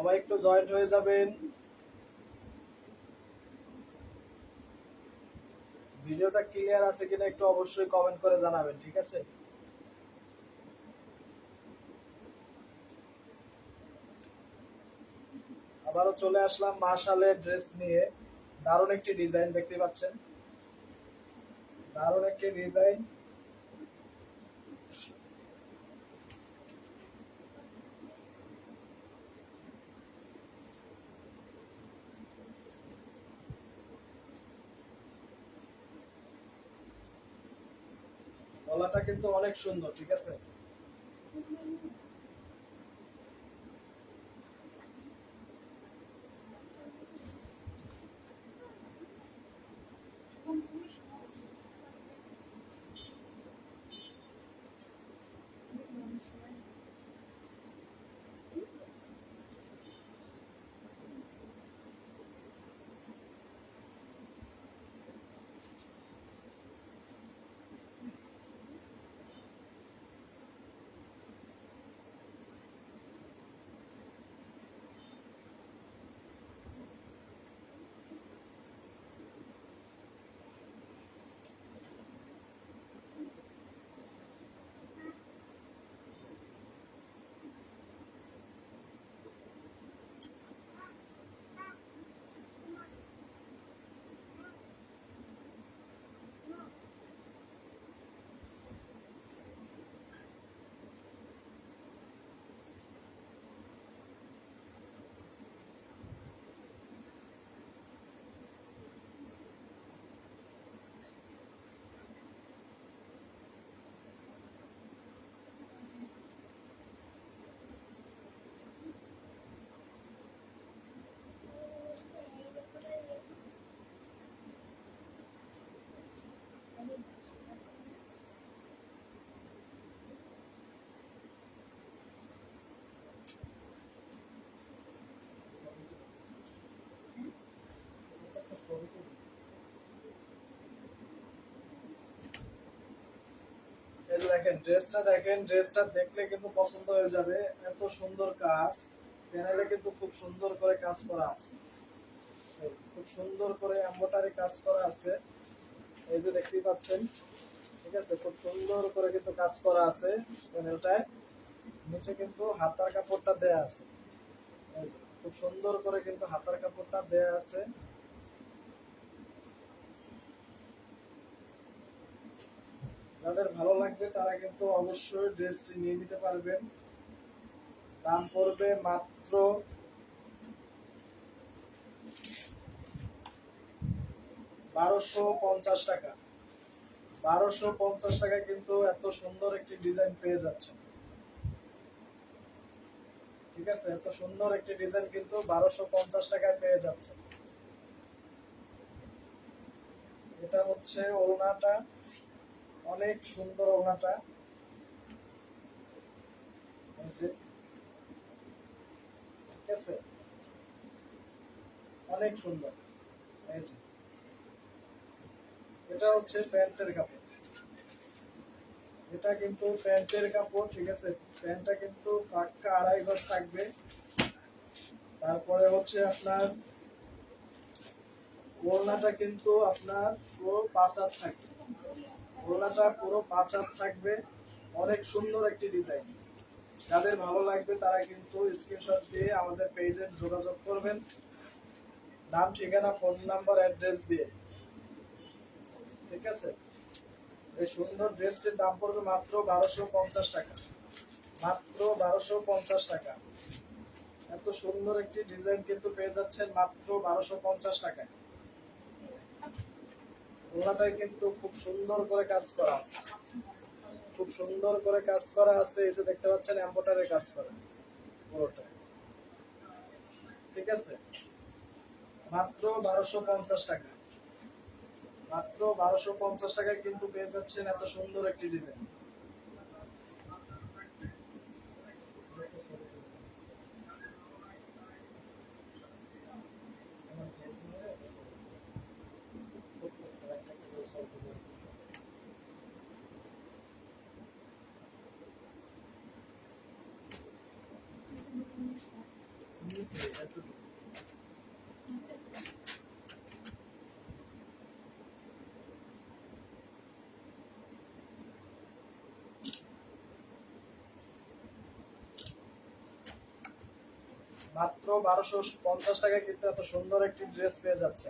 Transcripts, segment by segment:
সবাই একটু জয়েন্ট হয়ে যাবেন। ভিডিওটা ক্লিয়ার আছে কিনা একটু অবশ্যই কমেন্ট করে জানাবেন, ঠিক আছে? আবারও চলে আসলাম মার্শালের ড্রেস নিয়ে। দারুণ একটি ডিজাইন দেখতে পাচ্ছেন। দারুণ একটি ডিজাইন। গলাটা কিন্তু অনেক সুন্দর ঠিক আছে? দেখেন, ড্রেসটা দেখেন, ড্রেসটা দেখলে কিন্তু পছন্দ হয়ে যাবে। এত সুন্দর কাজ। প্যানেলে কিন্তু খুব সুন্দর করে কাজ করা আছে। খুব সুন্দর করে এম্বোটারি কাজ করা আছে। এই যে দেখতেই পাচ্ছেন, ঠিক আছে? খুব সুন্দর করে কিন্তু কাজ করা আছে প্যানেলটায় নিচে কিন্তু হাতার কাপড়টা দেয়া আছে। খুব সুন্দর করে কিন্তু হাতার কাপড়টা দেয়া আছে। যাদের ভালো লাগবে তারা কিন্তু অবশ্যই ড্রেসটি নিয়ে নিতে পারবেন। দাম পড়বে মাত্র বারোশো পঞ্চাশ টাকা। বারোশো পঞ্চাশ টাকা কিন্তু এত সুন্দর একটি ডিজাইন পেয়ে যাচ্ছে ঠিক আছে, এত সুন্দর একটি ডিজাইন কিন্তু বারোশো পঞ্চাশ টাকায় পেয়ে যাচ্ছে এটা হচ্ছে ওড়নাটা। অনেক সুন্দর যে, ঠিক আছে? অনেক সুন্দর। এই এটা হচ্ছে প্যান্টের কাপড়। এটা কিন্তু প্যান্টের কাপড় ঠিক আছে? প্যান্টটা কিন্তু পাক্কা আড়াই গজ থাকবে। তারপরে হচ্ছে আপনার ওড়নাটা কিন্তু আপনার পুরো পাঁচ হাত থাকবে। ওড়নাটা পুরো পাঁচ হাত থাকবে। অনেক সুন্দর একটি ডিজাইন যাদের ভালো লাগবে তারা কিন্তু স্ক্রিনশট দিয়ে আমাদের পেজে যোগাযোগ করবেন। নাম, ঠিকানা ফোন নাম্বার অ্যাড্রেস দিয়ে। ঠিক আছে? এই সুন্দর ড্রেসটির দাম পড়বে মাত্র বারোশো পঞ্চাশ টাকা। মাত্র বারোশো পঞ্চাশ টাকা। এত সুন্দর একটি ডিজাইন কিন্তু পেয়ে যাচ্ছেন মাত্র বারোশো পঞ্চাশ টাকায়। ওনাটাই কিন্তু খুব সুন্দর করে কাজ করা আছে। খুব সুন্দর করে কাজ করা আছে যে দেখতে পাচ্ছেন এম্বোটারে কাজ করা, পুরোটা। ঠিক আছে? মাত্র বারোশো পঞ্চাশ টাকা। মাত্র বারোশো পঞ্চাশ টাকায় কিন্তু পেয়ে যাচ্ছেন এত সুন্দর একটি ডিজাইন মাত্র বারোশো পঞ্চাশ টাকায় কিন্তু এত সুন্দর একটি ড্রেস পেয়ে যাচ্ছে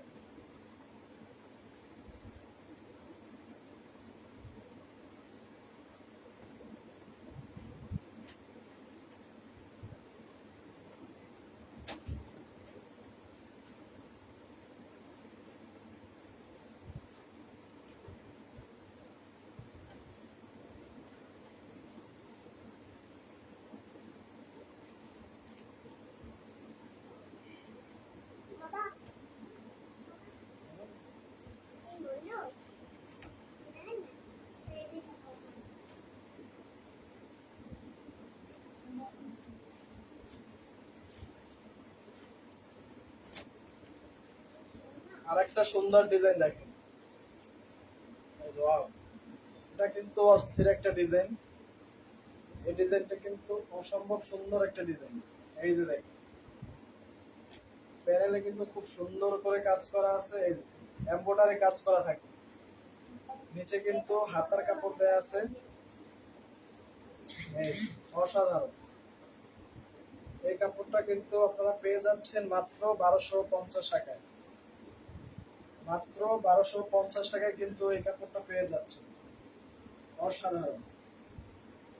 আর একটা সুন্দর ডিজাইন দেখেন! এটা কিন্তু অস্থির একটা ডিজাইন এই ডিজাইনটা কিন্তু অসম্ভব সুন্দর একটা ডিজাইন এই যে দেখেন। প্যানেলে কিন্তু খুব সুন্দর করে কাজ করা আছে। এই যে এমব্রয়ডারি কাজ করা থাকে। নিচে কিন্তু হাতার কাপড় দেয়া আছে। অসাধারণ। এই কাপড়টা কিন্তু আপনারা পেয়ে যাচ্ছেন মাত্র বারোশো পঞ্চাশ টাকায়। মাত্র বারোশো পঞ্চাশ টাকায় কিন্তু এই কাপড়টা পেয়ে যাচ্ছে অসাধারণ।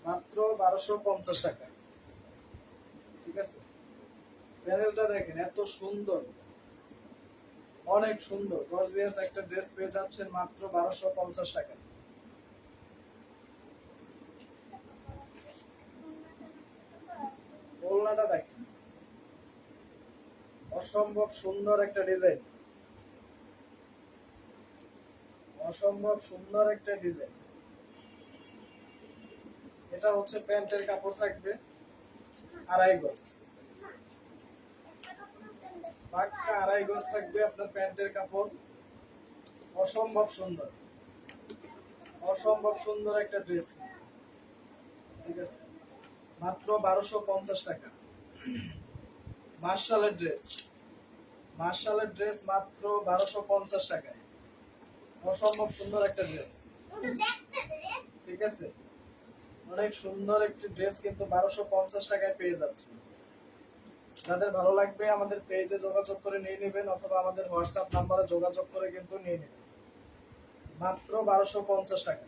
মাত্র বারোশো পঞ্চাশ টাকা। ঠিক আছে? প্যানেলটা দেখেন, এত সুন্দর। অনেক সুন্দর। গর্জিয়াস একটা ড্রেস পেয়ে যাচ্ছেন মাত্র বারোশো পঞ্চাশ টাকা। দেখেন। অসম্ভব সুন্দর একটা ডিজাইন। অসম্ভব সুন্দর একটা ডিজাইন। এটা হচ্ছে প্যান্টের কাপড় থাকবে আড়াই গজ। পাক্কা আড়াই গজ থাকবে আপনার প্যান্টের কাপড়। অসম্ভব সুন্দর। অসম্ভব সুন্দর একটা ড্রেস। ঠিক আছে? মাত্র বারোশো পঞ্চাশ টাকা। মার্শালের ড্রেস। মার্শালের ড্রেস মাত্র বারোশো পঞ্চাশ টাকায়। অসম্ভব সুন্দর একটা ড্রেস ঠিক আছে? অনেক সুন্দর একটি ড্রেস কিন্তু বারোশো পঞ্চাশ টাকায় পেয়ে যাচ্ছে যাদের ভালো লাগবে আমাদের পেজে যোগাযোগ করে নিয়ে নেবেন অথবা আমাদের হোয়াটসঅ্যাপ নাম্বারে যোগাযোগ করে কিন্তু নিয়ে নেবেন। মাত্র বারোশো পঞ্চাশ টাকা।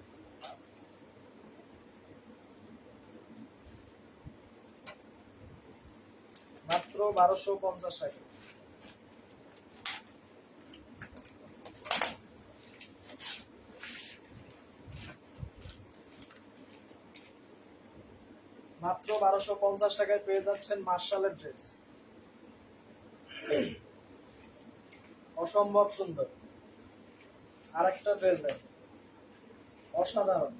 মাত্র বারোশো পঞ্চাশ টাকা। মাত্র বারোশো পঞ্চাশ টাকায় পেয়ে যাচ্ছেন মার্শালের ড্রেস অসম্ভব সুন্দর। আর একটা ড্রেস অসাধারণ।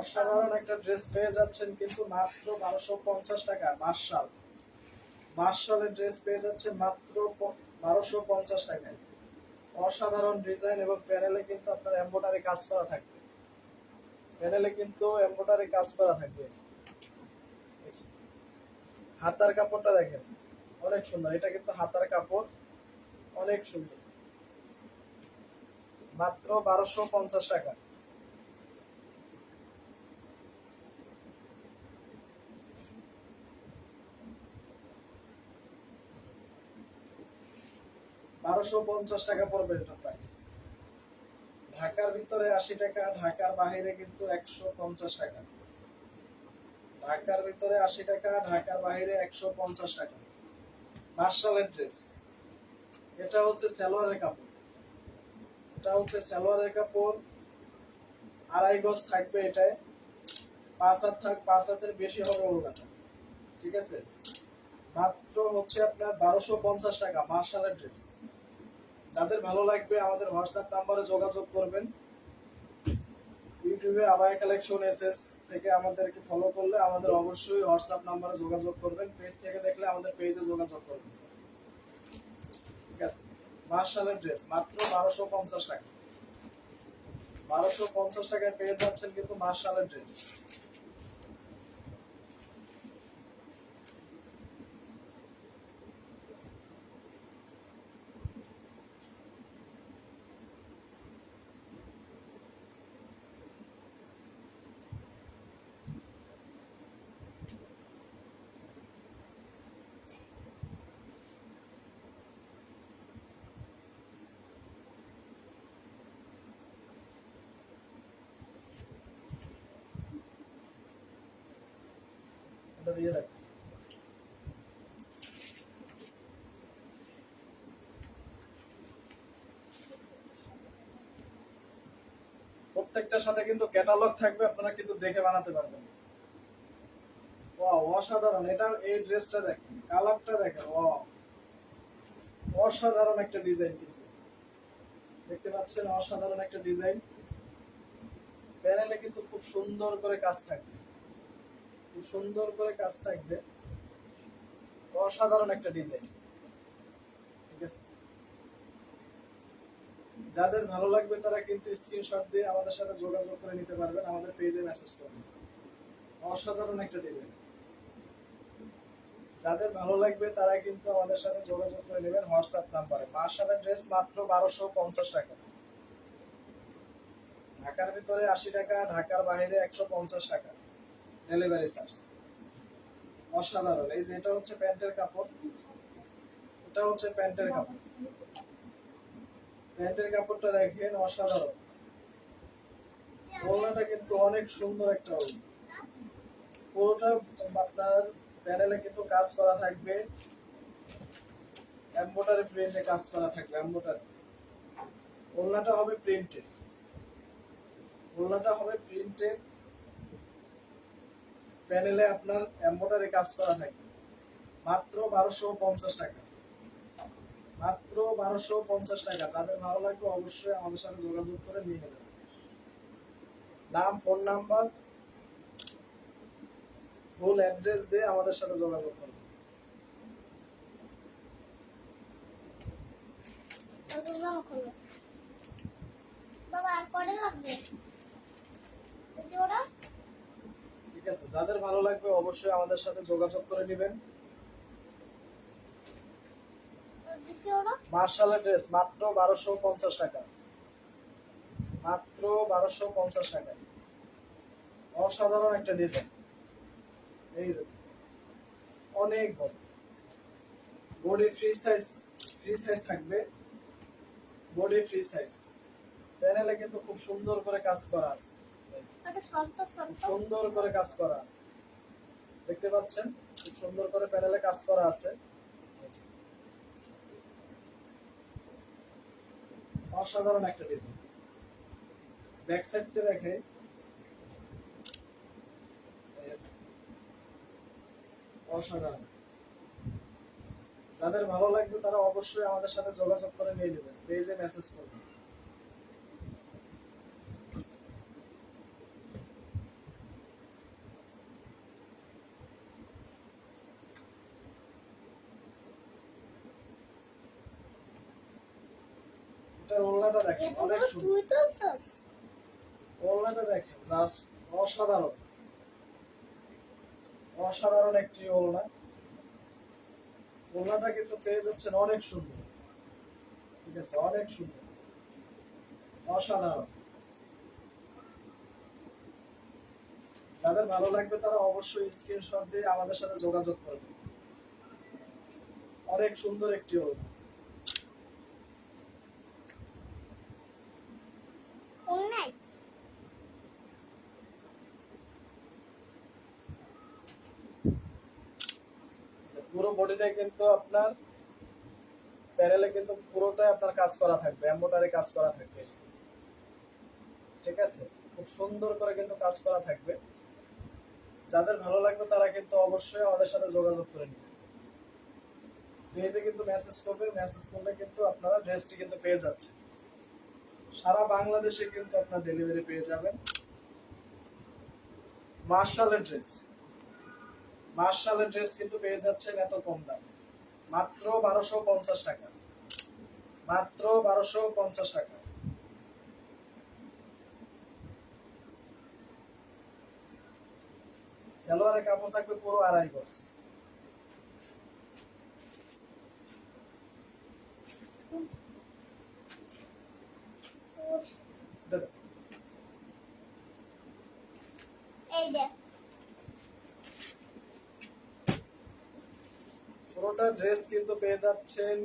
অসাধারণ একটা ড্রেস পেয়ে যাচ্ছেন কিন্তু মাত্র বারোশো পঞ্চাশ টাকা, মার্শাল। মার্শালের ড্রেস পেয়ে যাচ্ছে মাত্র বারোশো পঞ্চাশ টাকায়। অসাধারণ ডিজাইন এবং প্যানেলে কিন্তু আপনার এম্বোটারি কাজ করা থাকবে। প্যানেলে কিন্তু এম্বোটারি কাজ করা থাকবে। হাতার কাপড়টা দেখেন, অনেক সুন্দর। এটা কিন্তু হাতার কাপড়, অনেক সুন্দর। মাত্র বারোশো পঞ্চাশ টাকা। বারোশো পঞ্চাশ টাকা পড়বে এটা প্রাইস ঢাকার ভিতরে আশি টাকা, ঢাকার বাহিরে কিন্তু একশো পঞ্চাশ টাকা। ঢাকার ভিতরে আশি টাকা, ঢাকার বাইরে একশো পঞ্চাশ টাকা। মার্শালের ড্রেস এটা হচ্ছে সালোয়ারের কাপড়। এটা হচ্ছে সালোয়ারের কাপড়। আড়াই গজ থাকবে এটায়। পাঁচ হাত থাক পাঁচ হাতের বেশি হবে ওগুলাটা ঠিক আছে? মাত্র হচ্ছে আপনার বারোশো পঞ্চাশ টাকা, মার্শালের ড্রেস যাদের ভালো লাগবে আমাদের হোয়াটসঅ্যাপ নাম্বারে যোগাযোগ করবেন। ইউটিউবে আবাই কালেকশন এসএস থেকে আমাদেরকে ফলো করলে আমাদের অবশ্যই হোয়াটসঅ্যাপ নাম্বারে যোগাযোগ করবেন পেজ থেকে দেখলে আমাদের পেজে যোগাযোগ করবেন। ঠিক আছে? মার্শালের ড্রেস মাত্র বারোশো পঞ্চাশ টাকা। বারোশো পঞ্চাশ টাকায় পেয়ে যাচ্ছেন কিন্তু মার্শালের ড্রেস প্রত্যেকটার সাথে কিন্তু ক্যাটালগ থাকবে, আপনারা কিন্তু দেখে বানাতে পারবেন। অসাধারণ। এটা এই ড্রেসটা দেখেন, কালারটা দেখেন অসাধারণ একটা ডিজাইন কিন্তু। দেখতে পাচ্ছেন, অসাধারণ একটা ডিজাইন প্যানেলে কিন্তু খুব সুন্দর করে কাজ থাকবে। সুন্দর করে কাজ থাকবে। অসাধারণ একটা ডিজাইন। ঠিক আছে? যাদের ভালো লাগবে তারা কিন্তু স্ক্রিনশট দিয়ে আমাদের সাথে যোগাযোগ করে নিতে পারবেন, আমাদের পেজে মেসেজ করবেন অসাধারণ একটা ডিজাইন। যাদের ভালো লাগবে তারা কিন্তু আমাদের সাথে যোগাযোগ করে নেবেন হোয়াটসঅ্যাপ নাম্বারে। মার্শালের ড্রেস মাত্র বারোশো পঞ্চাশ টাকা। ঢাকার ভিতরে আশি টাকা, ঢাকার বাইরে একশো পঞ্চাশ টাকা। ডেলিভারি চার্জ অসাধারণ। এই যে এটা হচ্ছে প্যান্টের কাপড়। এটা হচ্ছে প্যান্টের কাপড়। প্যান্টের কাপড়টা দেখেন, অসাধারণ। ওড়নাটা কিন্তু অনেক সুন্দর একটা ওড়না। পুরোটা আপনার প্যানেলে কিন্তু কাজ করা থাকবে। এমব্রয়ডারি প্রিন্টে কাজ করা থাকবে এমব্রয়ডারি ওড়নাটা হবে প্রিন্টেড ওড়নাটা হবে প্রিন্টেড প্যানেলে আপনার এমব্রয়ডারি কাজ করা থাকবে মাত্র বারোশো পঞ্চাশ টাকা। মাত্র বারোশো পঞ্চাশ টাকা। যাদের ভালো লাগবে অবশ্যই আমাদের সাথে যোগাযোগ করে নিয়ে নেবেন। নাম, ফোন নাম্বার, ফুল অ্যাড্রেস দিয়ে আমাদের সাথে যোগাযোগ খুলবে বাবা, আর কটা লাগবে যদি ওরা ঠিক আছে। যাদের ভালো লাগবে অবশ্যই আমাদের সাথে যোগাযোগ করে নেবেন। মার্শালের ড্রেস, মাত্র বারোশো পঞ্চাশ টাকা। মাত্র বারোশো পঞ্চাশ টাকা। অসাধারণ একটা ডিজাইন। এই অনেক বড়। Body free size free size থাকবে। Body free size. প্যানেলে কিন্তু খুব সুন্দর করে কাজ করা আছে একটা শর্ট খুব শর্ট সুন্দর করে কাজ করা আছে। দেখতে পাচ্ছেন, খুব সুন্দর করে প্যানেলে কাজ করা আছে। অসাধারণ একটা ডিজাইন। ব্যাক দেখে। অসাধারণ। যাদের ভালো লাগবে তারা অবশ্যই আমাদের সাথে যোগাযোগ করে নিয়ে নেবেন। পেজে মেসেজ করবেন এটা ওড়নাটা দেখেন অনেক এগুলো সুন্দর তুই তুলছস ওড়নাটা দেখেন অসাধারণ। অসাধারণ একটি ওড়না ওড়নাটা কিন্তু পেয়ে যাচ্ছেন অনেক সুন্দর। ঠিক আছে, অনেক সুন্দর। অসাধারণ। যাদের ভালো লাগবে তারা অবশ্যই স্ক্রিনশট দিয়ে আমাদের সাথে যোগাযোগ করবে। অনেক সুন্দর একটি ওড়না কোন নাই বডিটাই কিন্তু আপনার প্যানেলে কিন্তু পুরোটাই আপনার কাজ করা থাকবে কাজ করা থাকবে ঠিক আছে? খুব সুন্দর করে কিন্তু কাজ করা থাকবে। যাদের ভালো লাগবে তারা কিন্তু অবশ্যই আমাদের সাথে যোগাযোগ করে নেবে পেজে কিন্তু মেসেজ করবে মেসেজ করলে কিন্তু আপনারা ড্রেসটি কিন্তু পেয়ে যাচ্ছে সারা বাংলাদেশে কিন্তু আপনার ডেলিভারি পেয়ে যাবেন। মার্শালের ড্রেস মার্শালের ড্রেস কিন্তু পেয়ে যাচ্ছেন এত কম দামে। মাত্র বারোশো পঞ্চাশ টাকা। মাত্র বারোশো পঞ্চাশ টাকা। সালোয়ারের কাপড় থাকবে পুরো আড়াই গজ। এই দেখ পুরোটা ড্রেস কিন্তু পেয়ে যাচ্ছেন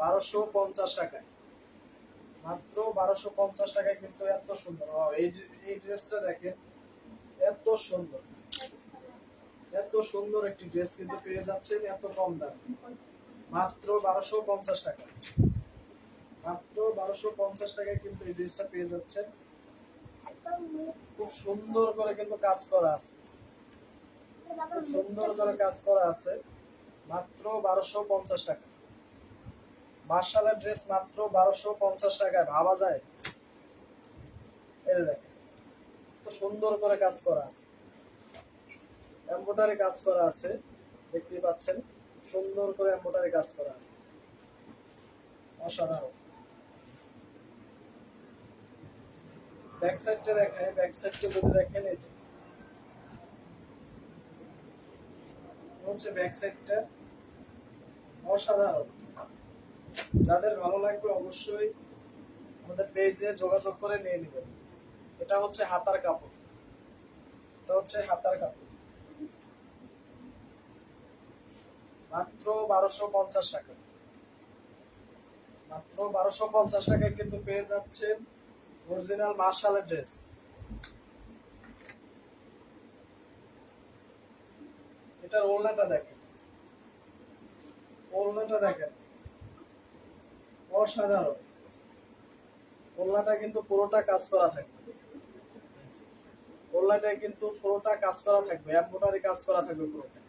বারোশো পঞ্চাশ টাকায়। মাত্র বারোশো পঞ্চাশ টাকায় কিন্তু এত সুন্দর। এই ড্রেসটা দেখেন, এত সুন্দর। এত সুন্দর একটি ড্রেস কিন্তু পেয়ে যাচ্ছেন এত কম দাম। মাত্র বারোশো পঞ্চাশ টাকা। মাত্র বারোশো পঞ্চাশ টাকায় কিন্তু এই ড্রেসটা পেয়ে যাচ্ছেন। খুব সুন্দর করে কিন্তু কাজ করা আছে। সুন্দর করে কাজ করা আছে। মাত্র বারোশো পঞ্চাশ টাকা। মার্শালের ড্রেস মাত্র বারোশো পঞ্চাশ টাকায়। ভাবা যায়? তো সুন্দর করে কাজ করা আছে। এম্বোটারি কাজ করা আছে, দেখতেই পাচ্ছেন, সুন্দর করে এম্বোটারি কাজ করা আছে। অসাধারণ। ব্যাক সাইডটা দেখেন ব্যাক সাইডটা যদি দেখেন, এই যে হচ্ছে ব্যাক সাইডটা অসাধারণ। যাদের ভালো লাগবে অবশ্যই আমাদের পেজে যোগাযোগ করে নিয়ে নেবেন। এটা হচ্ছে হাতার কাপড়। এটা হচ্ছে হাতার কাপড়। মাত্র বারোশো পঞ্চাশ টাকা। মাত্র বারোশো পঞ্চাশ টাকায় কিন্তু পেয়ে যাচ্ছেন অরিজিনাল মার্শালের ড্রেস এটার ওড়নাটা দেখেন। ওড়নাটা দেখেন। অসাধারণ। ওড়নাটা কিন্তু পুরোটা কাজ করা থাকবে। ওড়নাটায় কিন্তু পুরোটা কাজ করা থাকবে। এম্বোটারি কাজ করা থাকবে পুরোটা।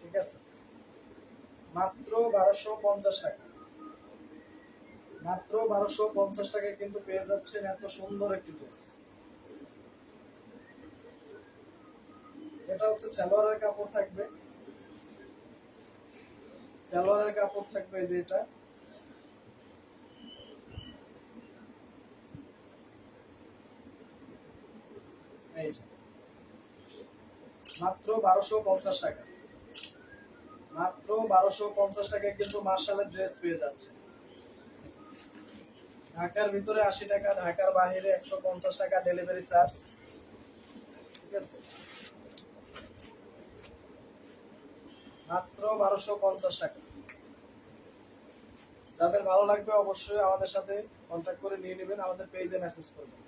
ঠিক আছে? মাত্র বারোশো পঞ্চাশ টাকা। মাত্র বারোশো পঞ্চাশ টাকায় কিন্তু পেয়ে যাচ্ছেন এত সুন্দর একটি ড্রেস। এটা হচ্ছে সালোয়ারের কাপড় থাকবে। সালোয়ারের কাপড় থাকবে যে মাত্র বারোশো পঞ্চাশ টাকা। মাত্র বারোশো পঞ্চাশ টাকায় কিন্তু মার্শালের ড্রেস পেয়ে যাচ্ছে। ঢাকার ভিতরে আশি টাকা, ঢাকার বাইরে একশো পঞ্চাশ টাকা ডেলিভারি চার্জ ঠিক আছে? মাত্র বারোশো পঞ্চাশ টাকা। যাদের ভালো লাগবে অবশ্যই আমাদের সাথে কন্ট্যাক্ট করে নিয়ে নেবেন, আমাদের পেজে মেসেজ করবেন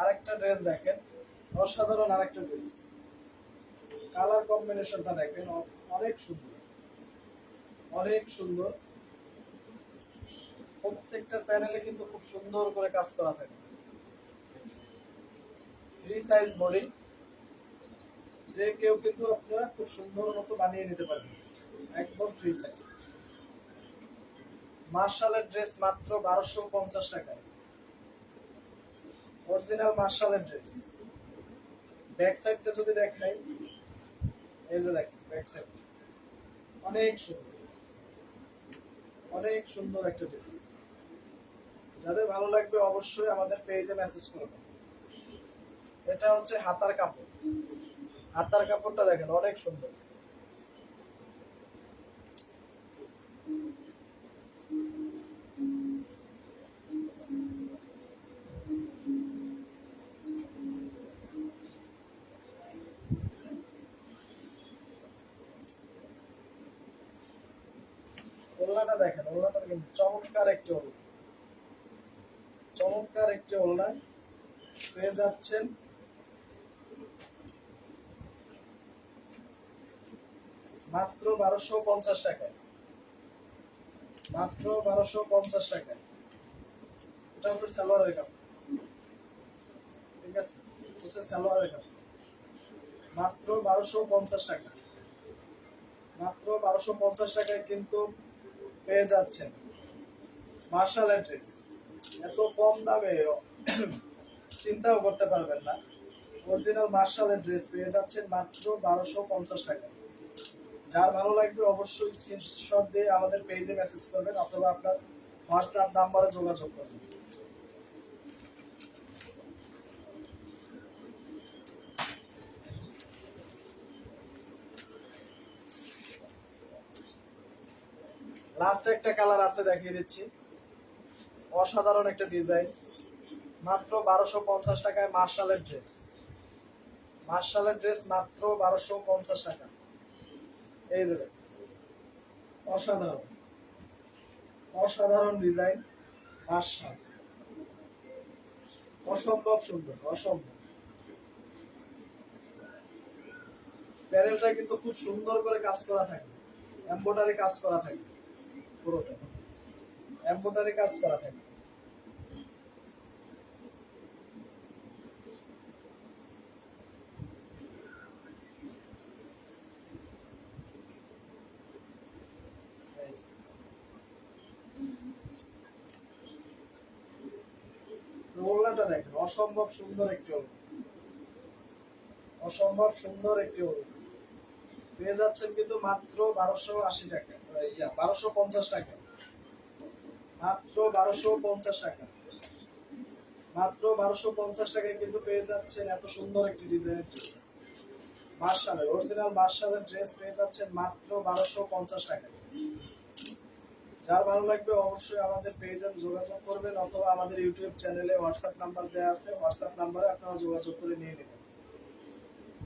আরেকটা ড্রেস দেখেন, অসাধারণ আরেকটা ড্রেস কালার কম্বিনেশনটা দেখেন অনেক সুন্দর। অনেক সুন্দর। প্রত্যেকটা প্যানেলে কিন্তু খুব সুন্দর করে কাজ করা থাকে। ফ্রি সাইজ বডি যে কেউ কিন্তু আপনারা খুব সুন্দর মতো বানিয়ে নিতে পারবেন। একদম ফ্রি সাইজ মার্শালের ড্রেস মাত্র বারোশো পঞ্চাশ টাকায়। অরিজিনাল মার্শালের ড্রেস ব্যাক সাইডটা যদি দেখাই, এই যে দেখেন ব্যাক সাইড অনেক সুন্দর। অনেক সুন্দর একটা ড্রেস যাদের ভালো লাগবে অবশ্যই আমাদের পেজে মেসেজ করবেন। এটা হচ্ছে হাতার কাপড়। হাতার কাপড়টা দেখেন, অনেক সুন্দর। ওলনাটা দেখেন ওলনাটা কিন্তু চমৎকার একটি ওলনা চমৎকার একটি ওলনা পেয়ে যাচ্ছেন মাত্র বারোশো পঞ্চাশ টাকায়। মাত্র বারোশো পঞ্চাশ টাকায়। এটা হচ্ছে ঠিক আছে? হচ্ছে মাত্র বারোশো পঞ্চাশ টাকা। মাত্র বারোশো পঞ্চাশ টাকায় কিন্তু পেয়ে যাচ্ছেন মার্শাল ড্রেস। এত কম দামে চিন্তাও করতে পারবেন না। অরিজিনাল মার্শালের ড্রেস পেয়ে যাচ্ছেন মাত্র বারোশো পঞ্চাশ টাকা যার ভালো লাগবে অবশ্যই স্ক্রিনশট দিয়ে আমাদের পেজে মেসেজ করবেন অথবা আপনার হোয়াটসঅ্যাপ নাম্বারে যোগাযোগ করবেন। লাস্ট একটা কালার আছে দেখিয়ে দিচ্ছি। অসাধারণ একটা ডিজাইন মাত্র বারোশো পঞ্চাশ টাকায় মার্শালের ড্রেস মার্শালের ড্রেস মাত্র বারোশো পঞ্চাশ টাকা। অসাধারণ। অসাধারণ ডিজাইন অসম্ভব সুন্দর, অসম্ভব। প্যানেলটা কিন্তু খুব সুন্দর করে কাজ করা থাকে। এম্বোটারি কাজ করা থাকে। পুরোটা। এম্বোটারি কাজ করা থাকে এই যে। ওড়নাটা দেখেন অসম্ভব সুন্দর একটি ওড়না অসম্ভব সুন্দর একটি ওড়না পেয়ে যাচ্ছেন কিন্তু মাত্র বারোশো আশি টাকা ইয়া, বারোশো পঞ্চাশ টাকা। মাত্র বারোশো পঞ্চাশ টাকা। মাত্র বারোশো পঞ্চাশ টাকায় কিন্তু পেয়ে যাচ্ছেন এত সুন্দর একটি ডিজাইনের ড্রেস। মার্শালের অরিজিনাল মার্শালের ড্রেস পেয়ে যাচ্ছেন মাত্র বারোশো পঞ্চাশ টাকা যার ভালো লাগবে অবশ্যই আমাদের পেজে যোগাযোগ করবেন অথবা আমাদের ইউটিউব চ্যানেলে হোয়াটসঅ্যাপ নাম্বার দেওয়া আছে। হোয়াটসঅ্যাপ নাম্বারে আপনারা যোগাযোগ করে নিয়ে নেবেন।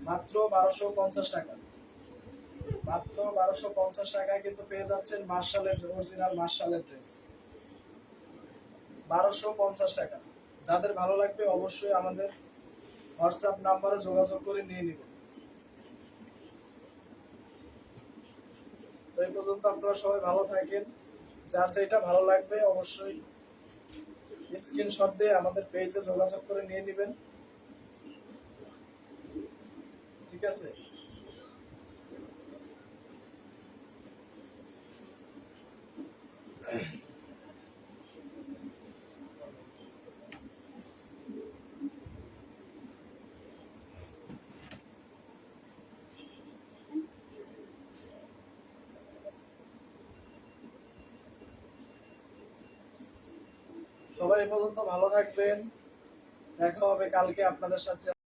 মাত্র বারোশো পঞ্চাশ টাকা। মাত্র বারোশো পঞ্চাশ টাকায় কিন্তু পেয়ে যাচ্ছেন মার্শালের অরিজিনাল মার্শালের ড্রেস বারোশো পঞ্চাশ টাকা। যাদের ভালো লাগবে অবশ্যই আমাদের হোয়াটসঅ্যাপ নাম্বারে যোগাযোগ করে নিয়ে নেবেন। এই পর্যন্ত আপনারা সবাই ভালো থাকেন। যার যেটা ভালো লাগবে অবশ্যই স্ক্রিনশট দিয়ে আমাদের পেজে যোগাযোগ করে নিয়ে নেবেন। ঠিক আছে? এই পর্যন্ত ভালো থাকবেন। দেখা হবে কালকে আপনাদের সাথে।